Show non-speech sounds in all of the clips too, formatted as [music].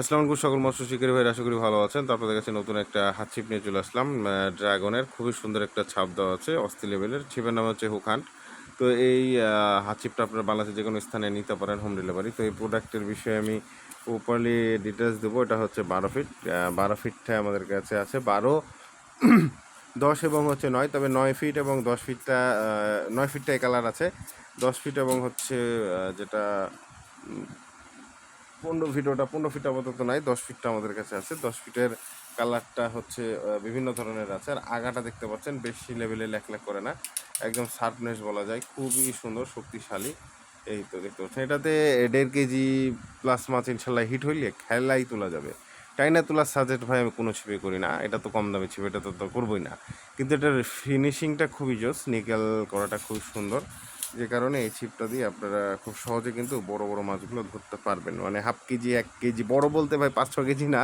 আসসালামু আলাইকুম সকল মৎস্য শিকারী ভাইরা, আশা করি ভালো আছেন। তো আপনাদের কাছে নতুন একটা হাত ছিপ নিয়ে চলে আসলাম ড্রাগনের। খুবই সুন্দর একটা ছাপ দেওয়া আছে, অস্থি লেভেলের। ছিপের নাম হচ্ছে হুকান। তো এই হাত ছিপটা আপনারা বাংলাদেশে যে কোনো স্থানে নিতে পারেন, হোম ডেলিভারি। তো এই প্রোডাক্টের বিষয়ে আমি প্রপারলি ডিটেলস দেবো, এটা হচ্ছে বারো ফিট বারো ফিটটা আমাদের কাছে আছে। বারো [clears throat] দশ এবং হচ্ছে নয়, তবে নয় ফিট এবং দশ ফিটটা নয় ফিটটা কালার আছে। দশ ফিট এবং হচ্ছে যেটা পনেরো ফিট ওটা পনেরো ফিট আপাতত নাই, দশ ফিটটা আমাদের কাছে আছে। দশ ফিটের কালারটা হচ্ছে বিভিন্ন ধরনের আছে। আর আগাটা দেখতে পাচ্ছেন, বেশি লেভেলে লেখ করে না। একদম শার্পনেস বলা যায়, খুবই সুন্দর, শক্তিশালী। এই তো দেখতে পাচ্ছেন, এটাতে দেড় কেজি প্লাস মাছ ইনশাল্লাহ হিট হইলে খেলাই তোলা যাবে। টাইনা তোলার সাজেট ভাই, আমি কোনো ছিপে করি না। এটা তো কম দামে ছিপ, এটা তো করবোই না। কিন্তু এটার ফিনিশিংটা খুবই জোস, নিকেল করাটা খুব সুন্দর। যে কারণে এই ছিপটা দিয়ে আপনারা খুব সহজে কিন্তু বড় বড় মাছগুলো ধরতে পারবেন। মানে হাফ কেজি, এক কেজি, বড় বলতে ভাই পাঁচ, ছ কেজি না।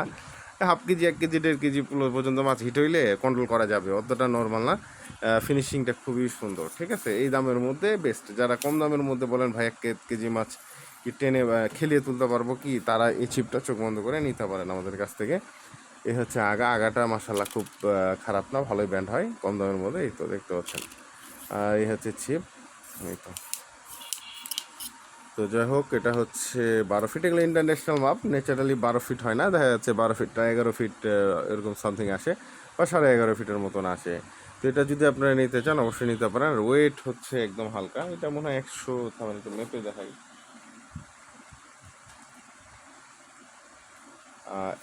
হাফ কেজি, এক কেজি, দেড় কেজি পর্যন্ত মাছ হিট হইলে কন্ট্রোল করা যাবে। অতটা নর্মাল না। ফিনিশিংটা খুবই সুন্দর, ঠিক আছে? এই দামের মধ্যে বেস্ট যারা কম দামের মধ্যে বলেন, ভাই, এক কেজি মাছ কি টেনে খেলিয়ে তুলতে পারব কি? তারা এই ছিপটা চোখ বন্ধ করে নিতে পারেন আমাদের কাছ থেকে। এ হচ্ছে আগা, আগাটা মাসাল্লাহ খুব খারাপ না, ভালোই ব্যান্ড হয়, কম দামের মধ্যে, এই তো দেখতে পাচ্ছেন। আর এই হচ্ছে ছিপ তো যাই হোক, এটা হচ্ছে বারো ফিট এগুলো ইন্টারন্যাশনাল মাপ ন্যাচারালি বারো ফিট হয় না, দেখা যাচ্ছে বারো ফিটটা এগারো ফিট এরকম সামথিং আসে, বা সাড়ে এগারো ফিটের মতন আসে। তো এটা যদি আপনারা নিতে চান, অবশ্যই নিতে পারেন। ওয়েট হচ্ছে একদম হালকা, এটা মনে হয় একশো, থামেন একটু, মেপে দেখাই।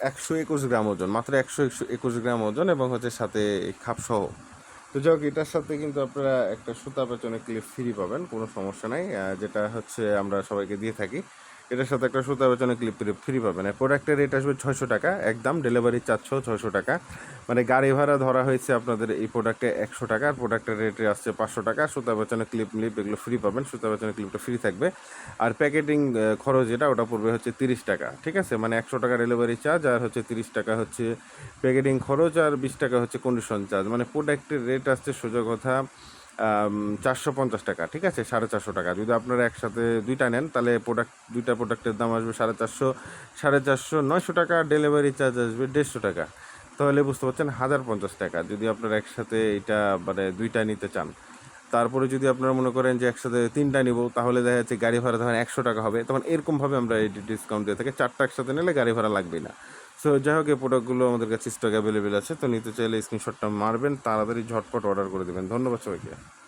একশো একুশ গ্রাম ওজন, মাত্র একশো একশো গ্রাম ওজন, এবং হচ্ছে সাথে খাপসহ। তো যাই হোক, এটার সাথে কিন্তু আপনারা একটা সুতা পেছনে ক্লিপ ফ্রি পাবেন, কোনো সমস্যা নাই। যেটা হচ্ছে আমরা সবাইকে দিয়ে থাকি। এটার সাথে একটা সুতা পেছনে ক্লিপ ফ্রি পাবেন। প্রোডাক্টের রেট আসবে ছয়শো টাকা, একদম ডেলিভারি চারশো ছয়শো টাকা। মানে গাড়ি ভাড়া ধরা হয়েছে আপনাদের এই প্রোডাক্টে একশো টাকা প্রোডাক্টের রেটে আসছে পাঁচশো টাকা। সুতা পেছনে ক্লিপ ক্লিপ এগুলো ফ্রি পাবেন। সুতা পেছনে ক্লিপটা ফ্রি থাকবে। আর প্যাকেটিং খরচ যেটা, ওটা পড়বে হচ্ছে তিরিশ টাকা, ঠিক আছে? মানে একশো টাকা ডেলিভারি চার্জ আর হচ্ছে তিরিশ টাকা হচ্ছে প্যাকেটিং খরচ, আর বিশ টাকা হচ্ছে কন্ডিশন চার্জ মানে প্রোডাক্টের রেট আসছে, সোজা কথা চারশো পঞ্চাশ টাকা, ঠিক আছে? সাড়ে চারশো টাকা। যদি আপনারা একসাথে দুইটা নেন, তাহলে প্রোডাক্ট দুইটা প্রোডাক্টের দাম আসবে সাড়ে চারশো সাড়ে চারশো, নয়শো টাকা ডেলিভারি চার্জ আসবে দেড়শো টাকা। তাহলে বুঝতে পারছেন, হাজার পঞ্চাশ টাকা। যদি আপনারা একসাথে এটা মানে দুইটা নিতে চান। তারপরে যদি আপনারা মনে করেন যে একসাথে তিনটা নিব, তাহলে দেখা যাচ্ছে গাড়ি ভাড়া ধরেন একশো টাকা হবে। তখন এরকমভাবে আমরা এই ডিসকাউন্ট দিয়ে থাকি। চারটা একসাথে নিলে গাড়ি ভাড়া লাগবেই না। সো যাই হোক, এই প্রোডাক্টগুলো আমাদের কাছে স্টক অ্যাভেলেবেল আছে, তো নিতে চাইলে স্ক্রিনশটটা মারবেন, তাড়াতাড়ি ঝটপট অর্ডার করে দেবেন। ধন্যবাদ সবাইকে।